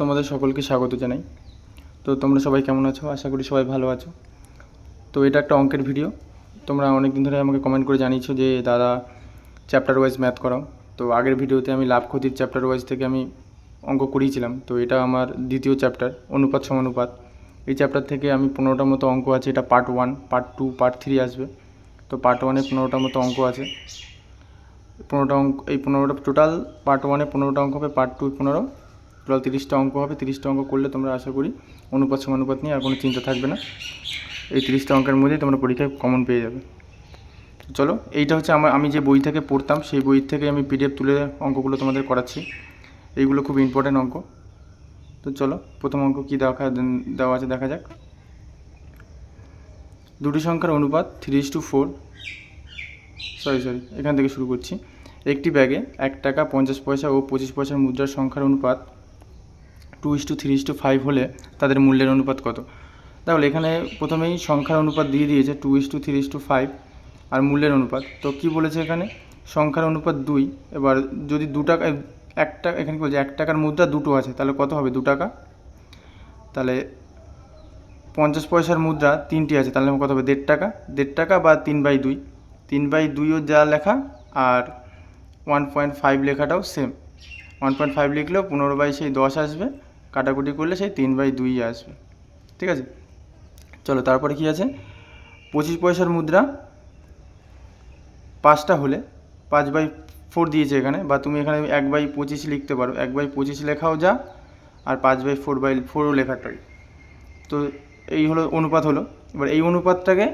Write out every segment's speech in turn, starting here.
তোমাদের সকলকে স্বাগত জানাই। তো তোমরা সবাই কেমন আছো? আশা করি সবাই ভালো আছো। তো এটা একটা অঙ্কের ভিডিও তোমরা অনেক দিন ধরে আমাকে কমেন্ট করে জানিয়েছো যে, দাদা চ্যাপ্টার ওয়াইজ ম্যাথ করাও। তো আগের ভিডিওতে আমি লাভ ক্ষতির চ্যাপ্টার ওয়াইজ থেকে আমি অঙ্ক করিয়েছিলাম। তো এটা আমার দ্বিতীয় চ্যাপ্টার অনুপাত সমানুপাত এই চ্যাপ্টার থেকে আমি পনেরোটার মতো অঙ্ক আছে। এটা part one part two part three আসবে। তো পার্ট ওয়ানে পনেরোটার মতো অঙ্ক আছে। পনেরোটা অঙ্ক, এই পনেরোটা টোটাল পার্ট ওয়ানে পনেরোটা অঙ্ক হবে পার্ট টু পনেরো। টোটাল তিরিশটা অঙ্ক হবে, তিরিশটা অঙ্ক করলে তোমরা আশা করি অনুপাত সমানুপাত নিয়ে আর কোনো চিন্তা থাকবে না। এই তিরিশটা অঙ্কের মধ্যেই তোমরা পরীক্ষায় কমন পেয়ে যাবে। চলো, এইটা হচ্ছে আমার, আমি যে বই থেকে পড়তাম, সেই বই থেকে আমি পিডিএফ তুলে অঙ্কগুলো তোমাদের করাচ্ছি। এইগুলো খুব ইম্পর্ট্যান্ট অঙ্ক। তো চলো, প্রথম অঙ্ক কী দেখা, দেওয়া আছে দেখা যাক। দুটি সংখ্যার অনুপাত three to four sorry sorry এখান থেকে শুরু করছি। একটি ব্যাগে এক টাকা পঞ্চাশ পয়সা ও পঁচিশ পয়সার মুদ্রার সংখ্যার অনুপাত two is to three is to five হলে তাদের মূল্যের অনুপাত কত? তাহলে এখানে প্রথমেই সংখ্যার অনুপাত দিয়ে দিয়েছে two is to three is to five আর মূল্যের অনুপাত। তো কি বলেছে এখানে? সংখ্যার অনুপাত দুই। এবার যদি দু টাকা এক টাকা, এখানে কি বলছে? এক টাকার মুদ্রা দুটো আছে, তাহলে কত হবে দু টাকা? তাহলে পঞ্চাশ পয়সার মুদ্রা তিনটি আছে, তাহলে কত হবে? দেড় টাকা। দেড় টাকা বা তিন বাই দুই। তিন বাই দুইও যা লেখা আর ওয়ান পয়েন্ট ফাইভ লেখাটাও সেম ওয়ান পয়েন্ট ফাইভ লিখলেও পনেরো বাই সেই দশ আসবে। কাটাকুটি করলে সেই তিন বাই দুই আসবে। ঠিক আছে? চলো, তারপরে কি আছে? পঁচিশ পয়সার মুদ্রা পাঁচটা হলে, পাঁচ বাই ফোর দিয়েছে এখানে, বা তুমি এখানে এক বাই পঁচিশ লিখতে পারো। এক বাই পঁচিশ লেখাও যা, আর পাঁচ বাই ফোর বাই ফোরও লেখাটাই তো এই হলো অনুপাত হলো। এবার এই অনুপাতটাকে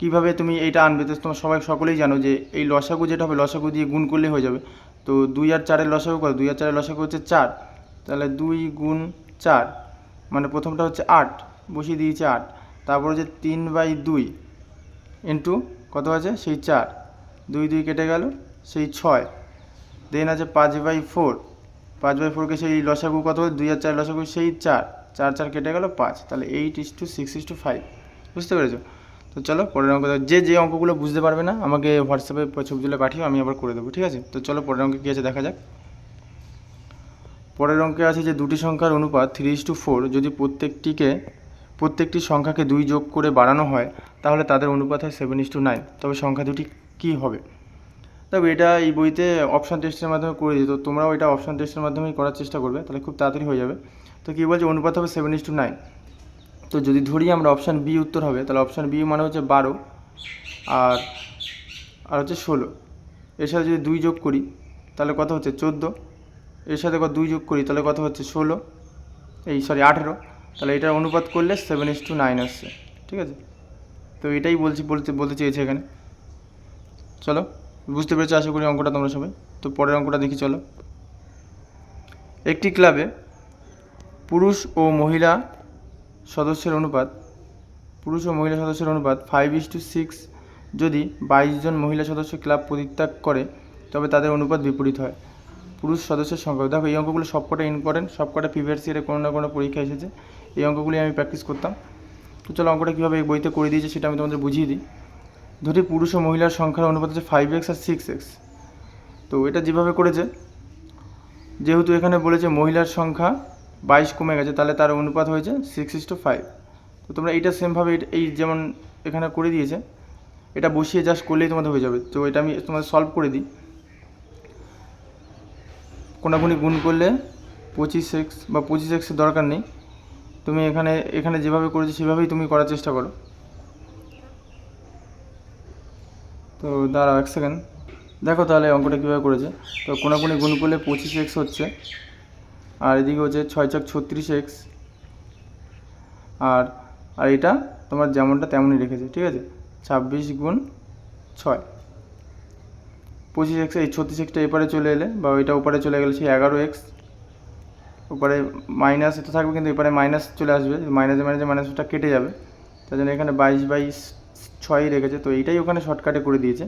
কীভাবে তুমি এইটা আনবে, তো তোমার সবাই সকলেই জানো যে এই লসাগু যেটা হবে, লসাগু দিয়ে গুণ করলে হয়ে যাবে। তো দুই আর চারের লসাগু কত? দুই আর চারের লসাগু হচ্ছে চার। তাহলে দুই গুণ চার মানে প্রথমটা হচ্ছে আট, বসিয়ে দিয়েছে আট। তারপর হচ্ছে তিন বাই দুই ইন্টু কত আছে? সেই চার। দুই দুই কেটে গেল, সেই ছয়। দেন আছে পাঁচ বাই ফোর। পাঁচ বাই ফোরকে সেই লসাগু কত দুই আর চার লসাগু, সেই চার। চার চার কেটে গেল, পাঁচ। তাহলে eight is to six is to five বুঝতে পেরেছ? তো চলো, পরের অঙ্ক যে যে অঙ্কগুলো বুঝতে পারবে না, আমাকে হোয়াটসঅ্যাপে ছবি তুলে পাঠিও, আমি আবার করে দেবো, ঠিক আছে? তো চলো, পরের অঙ্কে কী আছে দেখা যাক। পরের অঙ্কে আছে যে দুটি সংখ্যার অনুপাত থ্রি ইস টু ফোর যদি প্রত্যেকটিকে, প্রত্যেকটি সংখ্যাকে দুই যোগ করে বাড়ানো হয়, তাহলে তাদের অনুপাত হয় সেভেন ইস টু নাইন তবে সংখ্যা দুটি কী হবে? তবে এটা এই বইতে অপশান টেস্টের মাধ্যমে করে দিত তোমরাও এটা অপশান টেস্টের মাধ্যমেই করার চেষ্টা করবে, তাহলে খুব তাড়াতাড়ি হয়ে যাবে। তো কী বলছে? অনুপাত হবে সেভেন ইস টু নাইন তো যদি ধরি আমরা অপশান বি উত্তর হবে, তাহলে অপশান বি মানে হচ্ছে বারো, আর আর হচ্ছে ষোলো। এর সাথে যদি দুই যোগ করি, তাহলে কত হচ্ছে? চোদ্দ। এর সাথে দুই যোগ করি, তাহলে কত হচ্ছে ষোলো? এই সরি আঠেরো। তাহলে এটার অনুপাত করলে সেভেন ইস টু নাইন আসছে, ঠিক আছে? তো এটাই বলছি, বলতে বলতে চেয়েছে এখানে। চলো, বুঝতে পেরেছ আশা করি অঙ্কটা তোমরা সবাই? তো পরের অঙ্কটা দেখি, চলো। একটি ক্লাবে পুরুষ ও মহিলা সদস্যের অনুপাত, পুরুষ ও মহিলা সদস্যের অনুপাত ফাইভ ইস টু সিক্স যদি বাইশ জন মহিলা সদস্য ক্লাব পরিত্যাগ করে, তবে তাদের অনুপাত বিপরীত হয়। পুরুষ সদস্যের সংখ্যা। দেখো, এই অঙ্কগুলো সবকটা ইম্পর্টেন্ট সবকটা প্রিভিয়াস ইয়ারে কোনো না কোনো পরীক্ষা এসেছে। এই অঙ্কগুলি আমি প্র্যাকটিস করতাম। তো চলো, অঙ্কটা কীভাবে এই বইতে করে দিয়েছে সেটা আমি তোমাদের বুঝিয়ে দিই। ধরি পুরুষ ও মহিলার সংখ্যার অনুপাত হচ্ছে ফাইভ এক্স আর সিক্স এক্স তো এটা যেভাবে করেছে, যেহেতু এখানে বলেছে মহিলার সংখ্যা বাইশ কমে গেছে, তাহলে তার অনুপাত হয়েছে সিক্স ইস টু ফাইভ তো তোমরা এইটা সেমভাবে এই যেমন এখানে করে দিয়েছে, এটা বসিয়ে জাস্ট করলেই তোমাদের হয়ে যাবে। তো এটা আমি তোমাদের সলভ করে দিই। কোনাকুনি গুণ করলে পঁচিশ এক্স বা পঁচিশ এক্সের দরকার নেই। তুমি এখানে এখানে যেভাবে করেছ সেভাবেই তুমি করার চেষ্টা করো। তো দাঁড়াও এক সেকেন্ড দেখো তাহলে অঙ্কটা কীভাবে করেছে। তো কোনাকুনি গুণ করলে পঁচিশ এক্স হচ্ছে, আর এদিকে হচ্ছে ছয় চাক ছত্রিশ এক্স আর আর এটা তোমার যেমনটা তেমনই রেখেছে, ঠিক আছে? ছাব্বিশ গুণ ছয়। পঁচিশ এক্স এই ছত্রিশ এক্সটা এপারে চলে এলে বা ওইটা ওপারে চলে গেলে সেই এগারো এক্স ওপারে মাইনাস তো থাকবে কিন্তু এপারে মাইনাস চলে আসবে। মাইনাসে মাইনাসে মাইনাসটা কেটে যাবে। তার জন্য এখানে বাইশ বাইশ ছয়ই রেখেছে। তো এইটাই ওখানে শর্টকাটে করে দিয়েছে।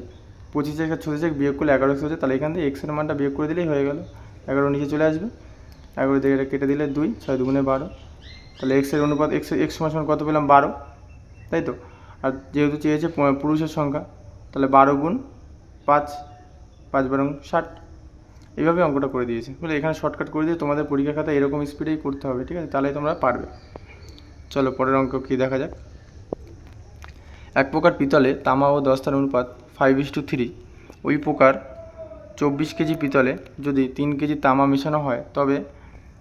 পঁচিশ এক্স আর ছত্রিশ এক্স বিয়োগ করলে এগারো এক্স হচ্ছে। তাহলে এখান থেকে এক্সের মানটা বিয়োগ করে দিলেই হয়ে গেল। এগারো নিচে চলে আসবে। এগারো এটা কেটে দিলে দুই, ছয় দুগুণে বারো। তাহলে এক্সের অনুপাত এক্স এক্স সমান কত পেলাম? বারো। তাই তো? আর যেহেতু চেয়েছে পুরুষের সংখ্যা, তাহলে বারো গুণ পাঁচ পাঁচ বারং ষাট। এইভাবে অঙ্কটা করে দিয়েছে। বলে এখানে শর্টকাট করে দিয়ে তোমাদের পরীক্ষা খাতা এরকম স্পিডেই করতে হবে, ঠিক আছে? তাহলে তোমরা পারবে। চলো, পরের অঙ্ক কী দেখা যাক। এক প্রকার পিতলে তামা ও দস্তার অনুপাত ফাইভ ইস টু থ্রি ওই প্রকার চব্বিশ কেজি পিতলে যদি তিন কেজি তামা মেশানো হয়, তবে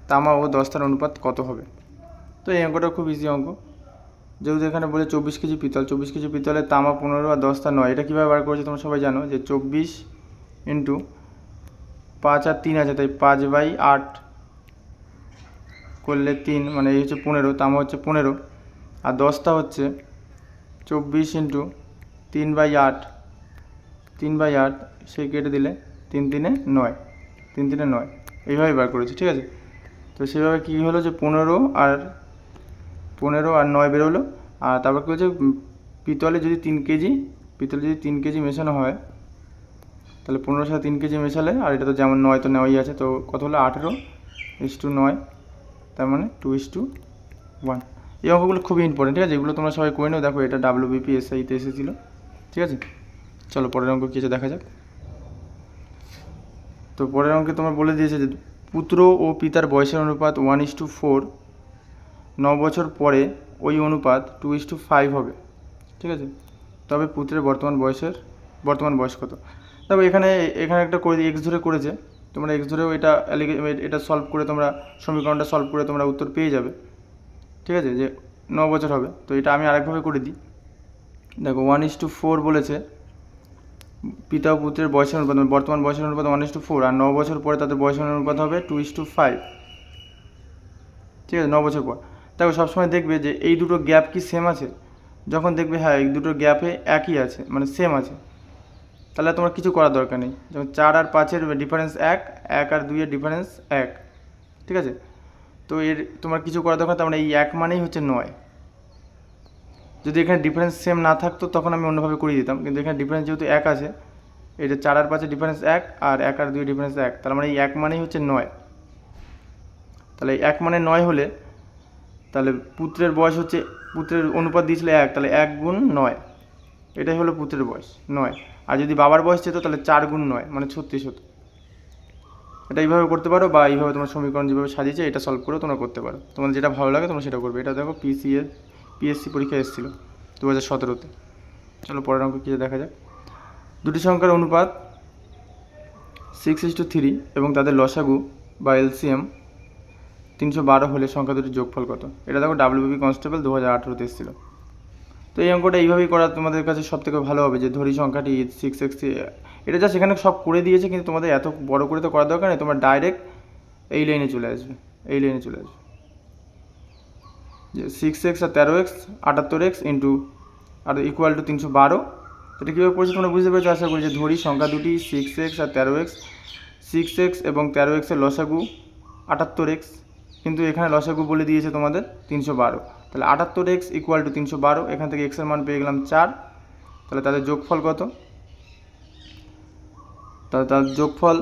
তামা ও দস্তার অনুপাত কত হবে? তো এই অঙ্কটা খুব ইজি অঙ্ক। যেহেতু এখানে বলে চব্বিশ কেজি পিতল, চব্বিশ কেজি পিতলে তামা পনেরো আর দস্তা নয়, এটা কীভাবে বার করেছে তোমরা সবাই জানো? যে চব্বিশ ইন্টু পাঁচ আর তিন আছে, তাই পাঁচ বাই আট করলে তিন মানে এই হচ্ছে পনেরো তামা হচ্ছে পনেরো। আর দশটা হচ্ছে চব্বিশ ইন্টু তিন বাই আট, তিন বাই আট সেই কেটে দিলে তিন তিনে নয়, তিন তিনে নয়। এইভাবে বার করেছি, ঠিক আছে? তো সেভাবে কী হলো যে পনেরো আর পনেরো আর নয় বেরোলো আর তারপর কী হচ্ছে? পিতলে যদি তিন কেজি, পিতলে যদি তিন কেজি মেশানো হয় তাহলে পনেরো সাথে তিন কেজি মেশালে, আর এটা তো যেমন নয়, তো নেওয়াই আছে, তো কত হলো? আঠেরো ইস টু নয়, তার মানে টু ইস টু ওয়ান। এই অঙ্কগুলো খুবই ইম্পর্টেন্ট ঠিক আছে? এগুলো তোমরা সবাই করে নাও। দেখো, এটা ডাব্লিউ বিপি এসআইতে এসেছিল, ঠিক আছে? চলো, পরের অঙ্ক কী আছে দেখা যাক। তো পরের অঙ্কে তোমার বলে দিয়েছে যে, পুত্র ও পিতার বয়সের অনুপাত ওয়ান ইস টু ফোর ন বছর পরে ওই অনুপাত টু ইস টু ফাইভ হবে, ঠিক আছে? তবে পুত্রের বর্তমান বয়সের, বর্তমান বয়স কত? তবে এখানে এখানে একটা করে এক্স ধরে করেছে। তোমরা এক্স ধরেও এটা এটা সলভ করে তোমরা সমীকরণটা সলভ করে তোমরা উত্তর পেয়ে যাবে। ঠিক আছে? যে ন বছর হবে। তো এটা আমি আরেকভাবে করে দিই। দেখো ওয়ান ইস টু ফোর বলেছে। পিতা ও পুত্রের বয়সের অনুপাত মানে বর্তমান বয়সের অনুপাত ওয়ান ইস টু ফোর আর ন বছর পরে তাদের বয়সের অনুপাত হবে টু ইস টু ফাইভ ঠিক আছে? ন বছর পর। দেখো, সবসময় দেখবে যে এই দুটো গ্যাপ কি সেম আছে? যখন দেখবে হ্যাঁ এই দুটো গ্যাপে একই আছে মানে সেম আছে। তাহলে তোমার কিছু করার দরকার নেই। যেমন চার আর পাঁচের ডিফারেন্স এক এক আর দুইয়ের ডিফারেন্স এক। ঠিক আছে? তো এর তোমার কিছু করার দরকার তার মানে এই এক মানেই হচ্ছে নয়। যদি এখানে ডিফারেন্স সেম না থাকতো, তখন আমি অন্যভাবে করিয়ে দিতাম। কিন্তু এখানে ডিফারেন্স যেহেতু এক আছে, এটা চার আর পাঁচের ডিফারেন্স এক আর এক আর দুই ডিফারেন্স এক। তার মানে এই এক মানেই হচ্ছে নয়। তাহলে এক মানে নয় হলে, তাহলে পুত্রের বয়স হচ্ছে, পুত্রের অনুপাত দিয়েছিল এক, তাহলে এক গুণ নয়। এটাই হলো পুত্রের বয়স, নয়। আর যদি বাবার বয়স চেত তাহলে চার গুণ নয় মানে ছত্রিশ হতো। এটা এইভাবে করতে পারো বা এইভাবে তোমার সমীকরণ যেভাবে সাজিয়েছে, এটা সলভ করেও তোমরা করতে পারো। তোমার যেটা ভালো লাগে তোমরা সেটা করবে। এটা দেখো পিসিএ পিএসসি পরীক্ষা এসেছিল দু হাজার সতেরোতে। চলো পরের অঙ্ক কী দেখা যাক। দুটি সংখ্যার অনুপাত সিক্স ইস টু থ্রি এবং তাদের লসাগু বা এলসিএম তিনশো বারো হলে সংখ্যা দুটির যোগফল কত? এটা দেখো ডাব্লিউবি কনস্টেবল দু হাজার আঠেরোতে এসেছিল। তো এই অঙ্কটা এইভাবেই করা তোমাদের কাছে সব থেকে ভালো হবে, যে ধরি সংখ্যাটি সিক্স এক্স এটা যা সেখানে সব করে দিয়েছে কিন্তু তোমাদের এত বড় করে তো করার দরকার নেই, তোমরা ডাইরেক্ট এই লাইনে চলে আসবে, এই লাইনে চলে আসবে। যে সিক্স এক্স আর তেরো এক্স আটাত্তর এক্স ইন্টু আর ইকুয়াল টু তিনশো বারো এটা কীভাবে পড়েছে তোমরা বুঝতে পেরেছ? আশা করি যে ধরি সংখ্যা দুটি সিক্স এক্স আর তেরো এক্স সিক্স এক্স এবং তেরো এক্সের লসাগু আটাত্তর এক্স কিন্তু এখানে লসাগু বলে দিয়েছে তোমাদের তিনশো বারো। তাহলে আটাত্তর এক্স ইকুয়াল টু তিনশো বারো, এখান থেকে এক্সের মান পেয়ে গেলাম চার। তাহলে তাদের যোগফল কত? তাহলে তার যোগফল,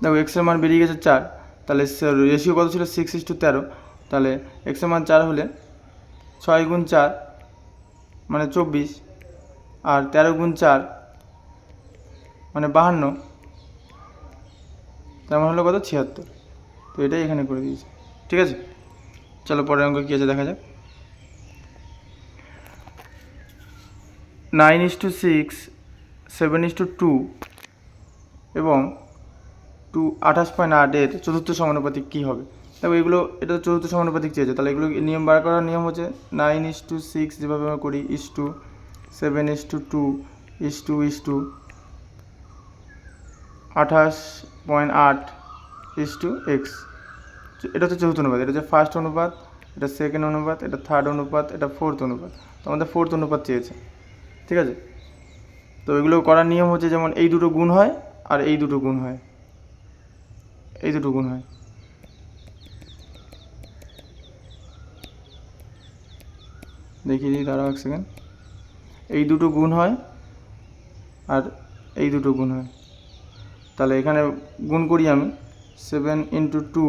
দেখো এক্সের মান বেরিয়ে গেছে চার, তাহলে রেশিও কত ছিল? সিক্স ইস টু তেরো। তাহলে এক্সের মান চার হলে ছয় গুণ চার মানে চব্বিশ, আর তেরো গুণ চার মানে বাহান্ন। তেমন হলো কত? ছিয়াত্তর। তো এটাই এখানে করে দিয়েছে। ঠিক আছে? চলো পরের অঙ্ক কী আছে দেখা যাক। Nine is to six, seven is to two এবং টু আঠাশ পয়েন্ট আটের চতুর্থ সমানুপাতিক কী হবে? দেখো এগুলো, এটা চতুর্থ সমানুপাতিক চেয়েছে, তাহলে এগুলো নিয়ম বার করার নিয়ম হচ্ছে নাইন ইস টু সিক্স যেভাবে আমরা করি is to, seven is to two, is to is to, আঠাশ পয়েন্ট আট ইস টু এক্স। এটা হচ্ছে চতুর্থ অনুপাত, এটা হচ্ছে ফার্স্ট অনুপাত, এটা সেকেন্ড অনুপাত, এটা থার্ড অনুপাত, এটা ফোর্থ অনুপাত, তো আমাদের ফোর্থ অনুপাত চেয়েছে। ঠিক আছে? তো এগুলো করার নিয়ম হচ্ছে যেমন এই দুটো গুণ হয় আর এই দুটো গুণ হয়। এই দুটো গুণ হয়। দেখিয়ে দিই, দাঁড়াও এক সেকেন্ড এই দুটো গুণ হয় আর এই দুটো গুণ হয়। তাহলে এখানে গুণ করি আমি সেভেন ইন্টু টু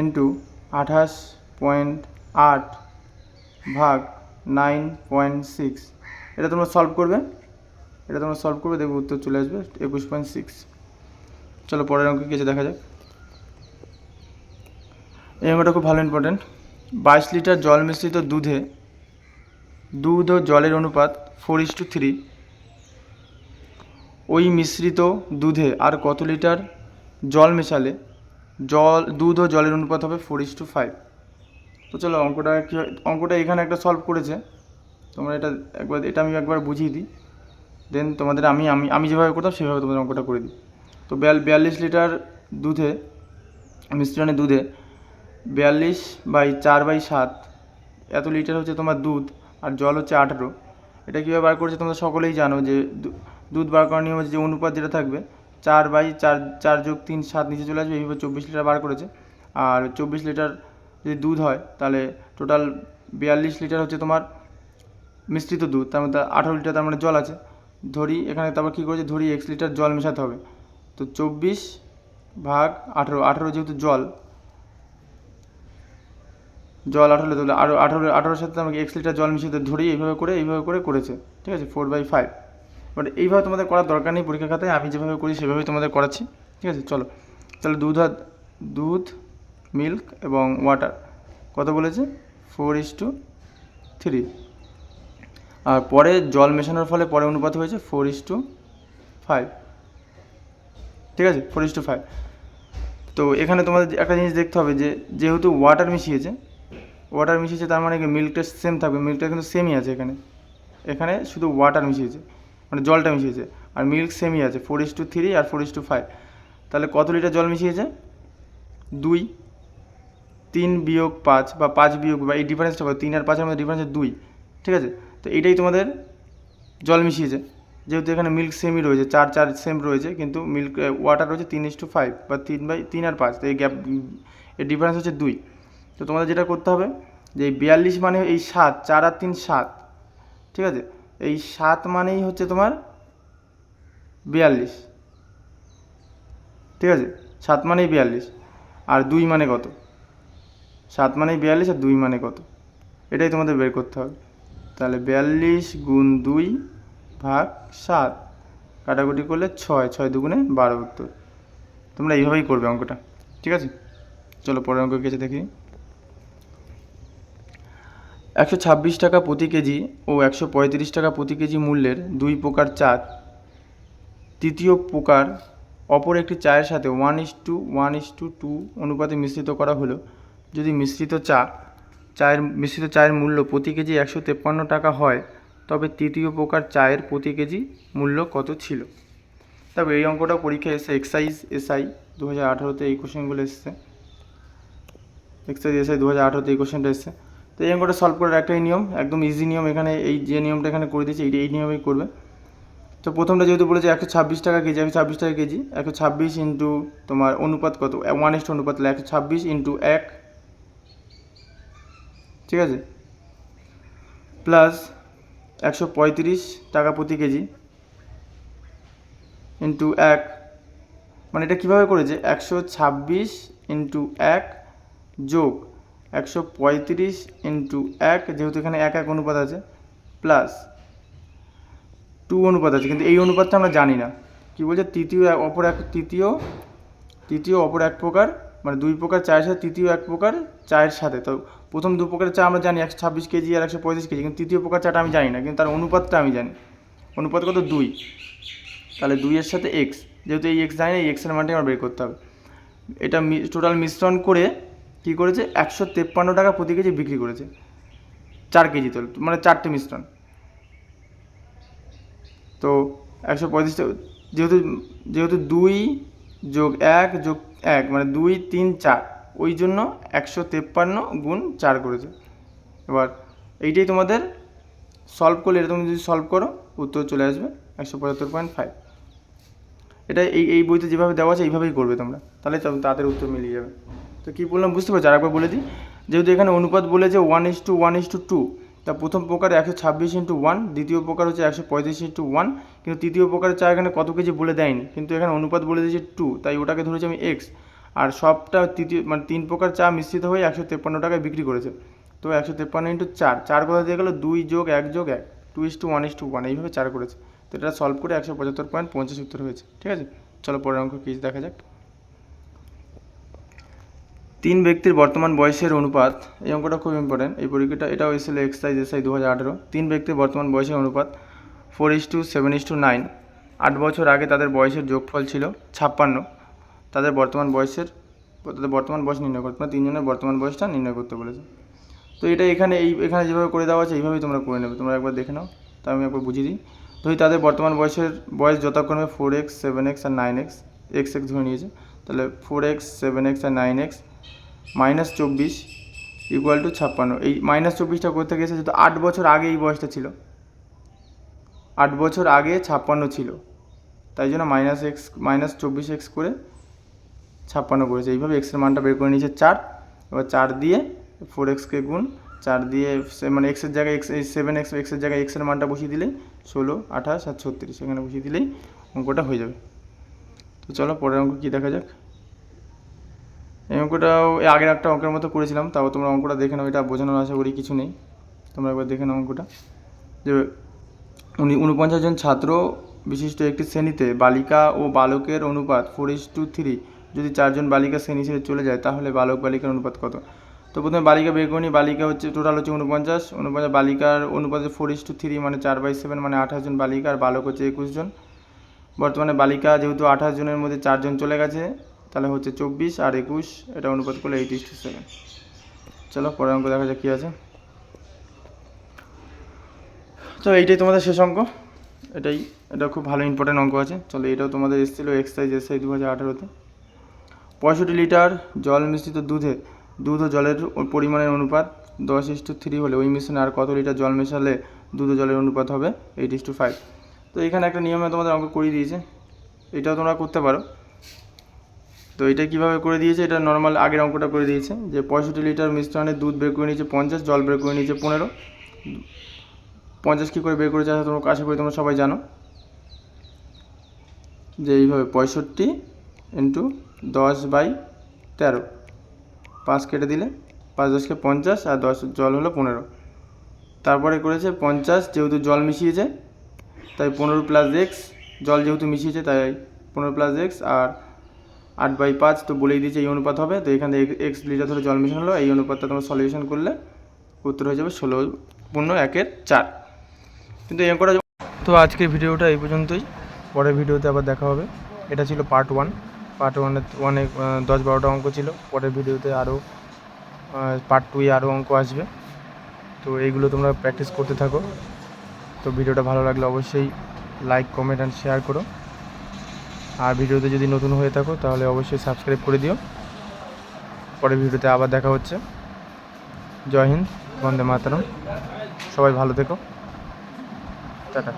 ইন্টু আঠাশ পয়েন্ট আট ভাগ নাইন পয়েন্ট সিক্স এটা তোমরা সলভ করবে। এটা তোমরা সলভ করবে, দেখবে উত্তর চলে আসবে একুশ পয়েন্ট সিক্স চলো পরের অঙ্ক কিছু দেখা যাক। এই অঙ্কটা খুব ভালো ইম্পর্টেন্ট বাইশ লিটার জল মিশ্রিত দুধে দুধ ও জলের অনুপাত ফোর ইস টু থ্রি ওই মিশ্রিত দুধে আর কত লিটার জল মেশালে জল, দুধ ও জলের অনুপাত হবে ফোর ইস টু ফাইভ তো চলো অঙ্কটা কী অঙ্কটা এখানে একটা সলভ করেছে। তোমরা এটা একবার, এটা আমি একবার বুঝিয়ে দিই। দেন তোমাদের আমি আমি আমি যেভাবে করতাম, সেভাবে তোমাদের অঙ্কটা করে দিই। তো বিয়াল, বিয়াল্লিশ লিটার দুধে মিশ্রণে দুধে বিয়াল্লিশ বাই চার বাই সাত এত লিটার হচ্ছে তোমার দুধ আর জল হচ্ছে আঠারো। এটা কীভাবে বার করেছে তোমরা সকলেই জানো যে দুধ বার করার নিয়ম হচ্ছে যে অনুপাত যেটা থাকবে, চার বাই চার চার যোগ তিন সাত নিচে চলে আসবে, এইভাবে চব্বিশ লিটার বার করেছে। আর চব্বিশ লিটার যদি দুধ হয়, তাহলে টোটাল বিয়াল্লিশ লিটার হচ্ছে তোমার মিশ্রিত দুধ, তার মধ্যে আঠারো লিটার তার মানে জল আছে। ধরি এখানে তারপর কী করেছে? ধরি এক্স লিটার জল মেশাতে হবে। তো চব্বিশ ভাগ আঠেরো আঠেরো যেহেতু জল জল আঠারো তাহলে আরও আঠারো, আঠারোর সাথে আমাকে এক্স লিটার জল মিশিয়ে ধরি, এইভাবে করে এইভাবে করে করেছে। ঠিক আছে? ফোর বাই ফাইভ বাট এইভাবে তোমাদের করার দরকার নেই পরীক্ষা খাতায়, আমি যেভাবে করি সেভাবেই তোমাদের করাচ্ছি। ঠিক আছে? চলো। তাহলে দুধ আর দুধ মিল্ক এবং ওয়াটার কত বলেছে? ফোর ইস টু থ্রি আর পরে জল মেশানোর ফলে পরে অনুপাত হয়েছে ফোর ইস টু ফাইভ ঠিক আছে? ফোর ইস টু ফাইভ তো এখানে তোমাদের একটা জিনিস দেখতে হবে যে, যেহেতু ওয়াটার মিশিয়েছে ওয়াটার মিশিয়েছে তার মানে কি? মিল্কটা সেম থাকবে। মিল্কটা কিন্তু সেমই আছে এখানে। এখানে শুধু ওয়াটার মিশিয়েছে মানে জলটা মিশিয়েছে। আর মিল্ক সেমই আছে। ফোর ইস টু থ্রি আর ফোর ইস টু ফাইভ তাহলে কত লিটার জল মিশিয়েছে? দুই। তিন বিয়োগ পাঁচ বা পাঁচ বিয়োগ, বা এই ডিফারেন্সটা কত তিন আর পাঁচের মধ্যে ডিফারেন্স দুই। ঠিক আছে? তো এইটাই তোমাদের জল মিশিয়েছে যেহেতু এখানে মিল্ক সেমই রয়েছে, চার চার সেম রয়েছে, কিন্তু মিল্ক ওয়াটার রয়েছে তিন ইস টু ফাইভ বা তিন বাই তিন আর পাঁচ, তো এই গ্যাপ এর ডিফারেন্স হচ্ছে দুই। তো তোমাদের যেটা করতে হবে, যে বিয়াল্লিশ মানে এই সাত, চার আর তিন সাত, ঠিক আছে? এই সাত মানেই হচ্ছে তোমার বিয়াল্লিশ। ঠিক আছে? সাত মানেই বিয়াল্লিশ। আর দুই মানে কত? সাত মানেই বিয়াল্লিশ আর দুই মানে কত? এটাই তোমাদের বের করতে হবে। তাহলে বিয়াল্লিশ গুণ দুই ভাগ সাত, কাটাকুটি করলে ছয় ছয় দুগুণে বারো উত্তর। তোমরা এইভাবেই করবে অঙ্কটা, ঠিক আছে? চলো পরের অঙ্ক কিছু দেখি। একশো ছাব্বিশ টাকা প্রতি কেজি ও একশো পঁয়ত্রিশ টাকা প্রতি কেজি মূল্যের দুই প্রকার চা তৃতীয় প্রকার, অপর একটি চায়ের সাথে one is to one is to two অনুপাতে মিশ্রিত করা হলো। যদি মিশ্রিত চা চায়ের মিশ্রিত চায়ের মূল্য প্রতি কেজি একশো তেপ্পান্ন টাকা হয়, তবে তৃতীয় প্রকার চায়ের প্রতি কেজি মূল্য কত ছিল? তবে এই অঙ্কটা পরীক্ষায় এসে এক্সাইজ এসআই দু হাজার আঠারোতে এই কোশ্চেনগুলো এসছে। এক্সাইজ এসআই দু হাজার আঠারোতে এই কোশ্চেনটা এসছে। তো এই অঙ্কটা সলভ করার একটাই নিয়ম, একদম ইজি নিয়ম এখানে এই যে নিয়মটা এখানে করে দিয়েছে এই নিয়মেই করবে। তো প্রথমটা যেহেতু বলেছে একশো ছাব্বিশ টাকা কেজি, একশো ছাব্বিশ টাকা কেজি, একশো ছাব্বিশ ইন্টু তোমার অনুপাত কত? ওয়ান ইস্ট অনুপাত একশো ছাব্বিশ ইন্টু এক ঠিক আছে? প্লাস একশো পঁয়ত্রিশ টাকা প্রতি কেজি ইন্টু এক মানে এটা কীভাবে করেছে? একশো ছাব্বিশ ইন্টু এক যোগ একশো পঁয়ত্রিশ ইন্টু এক, যেহেতু এখানে এক এক অনুপাত আছে প্লাস টু অনুপাত আছে, কিন্তু এই অনুপাতটা আমরা জানি না। কি বলছে? তৃতীয় অপর এক, তৃতীয় তৃতীয়, অপর এক প্রকার মানে দুই প্রকার চায়ের সাথে, তৃতীয় এক প্রকার চায়ের সাথে। তো প্রথম দু প্রকারের চা আমরা জানি, একশো ছাব্বিশ কেজি আর একশো পঁয়ত্রিশ কেজি, কিন্তু তৃতীয় প্রকার চাটা আমি জানি না, কিন্তু তার অনুপাতটা আমি জানি। অনুপাত কত? দুই। তাহলে দুইয়ের সাথে এক্স যেহেতু এই এক্স জানি না, এই এক্সের মানটাই আমার বের করতে হবে। এটা টোটাল মিশ্রণ করে কী করেছে? একশো তেপ্পান্ন টাকা প্রতি কেজি বিক্রি করেছে। চার কেজি তো মানে চারটে মিশ্রণ। তো একশো পঁয়ত্রিশ যেহেতু যেহেতু দুই যোগ এক যোগ এক মানে দুই, তিন, চার। ওই জন্য একশো তেপ্পান্ন গুণ চার করেছে। এবার এইটাই তোমাদের সলভ করলে, এটা তুমি যদি সলভ করো, উত্তর চলে আসবে একশো পঁচাত্তর পয়েন্ট ফাইভ এটা এই এই বইতে যেভাবে দেওয়া আছে, এইভাবেই করবে তোমরা। তাহলে তাদের উত্তর মিলিয়ে যাবে। তো কী বললাম? বুঝতে পারছ? আরেকবার বলে দিই। যেহেতু এখানে অনুপাত বলেছে one is to one is to two তা প্রথম প্রকার একশো ছাব্বিশ ইন্টু ওয়ান দ্বিতীয় প্রকার হচ্ছে একশো পঁয়ত্রিশ ইন্টু ওয়ান কিন্তু তৃতীয় প্রকারের চা এখানে কত কেজি বলে দেয়নি, কিন্তু এখানে অনুপাত বলে দিয়েছে টু তাই ওটাকে ধরেছি আমি এক্স আর সবটা তৃতীয় মানে তিন প্রকার চা মিশ্রিত হয়ে একশো তেপ্পান্ন টাকায় বিক্রি করেছে। তো একশো তেপ্পান্ন ইন্টু চার চার কথা দিয়ে গেলো? দুই যোগ এক যোগ এক two is to one is to one এইভাবে চার করেছে। তো এটা সলভ করে একশো পঁচাত্তর পয়েন্ট পঞ্চাশ উত্তর হয়েছে, ঠিক আছে? চলো পরের অঙ্ক কি দেখা যাক। তিন ব্যক্তির বর্তমান বয়সের অনুপাত, এই অঙ্কটা খুব ইম্পর্টেন্ট এই পরীক্ষাটা এটাও এসেছিল এক্সাইজ এসআই দু হাজার আঠেরো। তিন ব্যক্তির বর্তমান বয়সের অনুপাত four is to seven is to nine আট বছর আগে তাদের বয়সের যোগফল ছিল ছাপ্পান্ন। তাদের বর্তমান বয়সের, তাদের বর্তমান বয়স নির্ণয় করতে মানে তিনজনের বর্তমান বয়সটা নির্ণয় করতে বলেছে। তো এটা এখানে এই, এখানে যেভাবে করে দেওয়া আছে, এইভাবেই তোমরা করে নেবে, তোমরা একবার দেখে নাও, তা আমি একবার বুঝিয়ে দিই। ধরি তাদের বর্তমান বয়সের, বয়স যথাক্রমে ফোর এক্স সেভেন এক্স আর নাইন এক্স এক্স এক্স ধরে নিয়েছে। তাহলে ফোর এক্স সেভেন এক্স আর নাইন এক্স মাইনাস চব্বিশ ইকুয়াল টু ছাপ্পান্ন। এই মাইনাস চব্বিশটা করতে গেছে যেহেতু আট বছর আগে এই বয়সটা ছিল। আট বছর আগে ছাপ্পান্ন ছিল। তাই জন্য মাইনাস এক্স, মাইনাস চব্বিশ এক্স করে ছাপ্পান্ন করেছে। এইভাবে এক্সের মানটা বের করে নিয়েছে চার। এবার চার দিয়ে ফোর এক্সকে গুণ চার দিয়ে মানে এক্সের জায়গায় এক্স এই সেভেন এক্স এক্সের জায়গায় এক্সের মানটা বসিয়ে দিলেই ষোলো, আঠাশ আর ছত্রিশ। এখানে বসিয়ে দিলেই অঙ্কটা হয়ে যাবে। তো চলো পরের অঙ্ক কী দেখা যাক? এই অঙ্কটাও আগের একটা অঙ্কের মতো করেছিলাম, তাও তোমরা অঙ্কটা দেখে নাও, এটা বোঝানোর আশা করি কিছু নেই। তোমরা একবার দেখে নাও অঙ্কটা। যে উনি উনপঞ্চাশ জন ছাত্র বিশিষ্ট একটি শ্রেণীতে বালিকা ও বালকের অনুপাত ফোর ইস টু থ্রি যদি চারজন বালিকা শ্রেণি ছেড়ে চলে যায়, তাহলে বালক বালিকার অনুপাত কত? তো প্রথমে বালিকা বের করি বালিকা হচ্ছে টোটাল হচ্ছে উনপঞ্চাশ। উনপঞ্চাশ বালিকার অনুপাত ফোর ইস টু থ্রি মানে চার বাই সেভেন মানে আঠাশ জন বালিকা, আর বালক হচ্ছে একুশ জন। বর্তমানে বালিকা যেহেতু আঠাশ জনের মধ্যে চারজন চলে গেছে তাহলে হচ্ছে চব্বিশ আর একুশ, এটা অনুপাত করলে এইট টু সেভেন চলো, পরের অঙ্ক দেখা যাক কী আছে। তো এইটাই তোমাদের শেষ অঙ্ক। এটাই, এটা খুব ভালো ইম্পর্টেন্ট অঙ্ক আছে। চলো, এটাও তোমাদের এসেছিল এক্সাইজ এসআই দু হাজার আঠারোতে। পঁয়ষট্টি লিটার জল মিশ্রিত দুধে, দুধ ও জলের পরিমাণের অনুপাত দশ ইস টু থ্রি হলে ওই মিশ্রণে আর কত লিটার জল মেশালে দুধ ও জলের অনুপাত হবে এইট ইস টু ফাইভ তো এখানে একটা নিয়মে তোমাদের অঙ্ক করিয়ে দিয়েছে। এটাও তোমরা করতে পারো। তো এটা কীভাবে করে দিয়েছে? এটা নর্মাল আগের অঙ্কটা করে দিয়েছে যে পঁয়ষট্টি লিটার মিশ্রণে দুধ বের করে নিয়েছে পঞ্চাশ, জল বের করে নিয়েছে পনেরো। পঞ্চাশ কী করে বের করেছে আশা তোমরা, আশা করি তোমরা সবাই জানো। যে এইভাবে পঁয়ষট্টি ইন্টু দশ বাই তেরো। পাঁচ কেটে দিলে পাঁচ দশকে পঞ্চাশ আর দশ জল হলো পনেরো। তারপরে করেছে পঞ্চাশ যেহেতু জল মিশিয়েছে, তাই পনেরো প্লাস এক্স জল যেহেতু মিশিয়েছে, তাই পনেরো প্লাস এক্স আর আট বাই পাঁচ তো বলেই দিয়েছে এই অনুপাত হবে। তো এখানে এক্স লিটার ধরে জল মিশানো হলো, এই অনুপাতটা তোমার সলিউশন করলে উত্তর হয়ে যাবে ষোলো পূর্ণ একের চার। কিন্তু এই অঙ্কটা তো আজকের ভিডিওটা এই পর্যন্তই। পরের ভিডিওতে আবার দেখা হবে। এটা ছিল পার্ট ওয়ান পার্ট ওয়ানে ওয়ানে দশ বারোটা অঙ্ক ছিল। পরের ভিডিওতে আরও পার্ট টুয়ে আরও অঙ্ক আসবে। তো এইগুলো তোমরা প্র্যাকটিস করতে থাকো। তো ভিডিওটা ভালো লাগলে অবশ্যই লাইক কমেন্ট অ্যান্ড শেয়ার করো। আর ভিডিওতে যদি নতুন হয়ে থাকো, তাহলে অবশ্যই সাবস্ক্রাইব করে দিও। পরের ভিডিওতে আবার দেখা হচ্ছে। জয় হিন্দ, বন্দে মাতরম। সবাই ভালো থেকো। টাটা।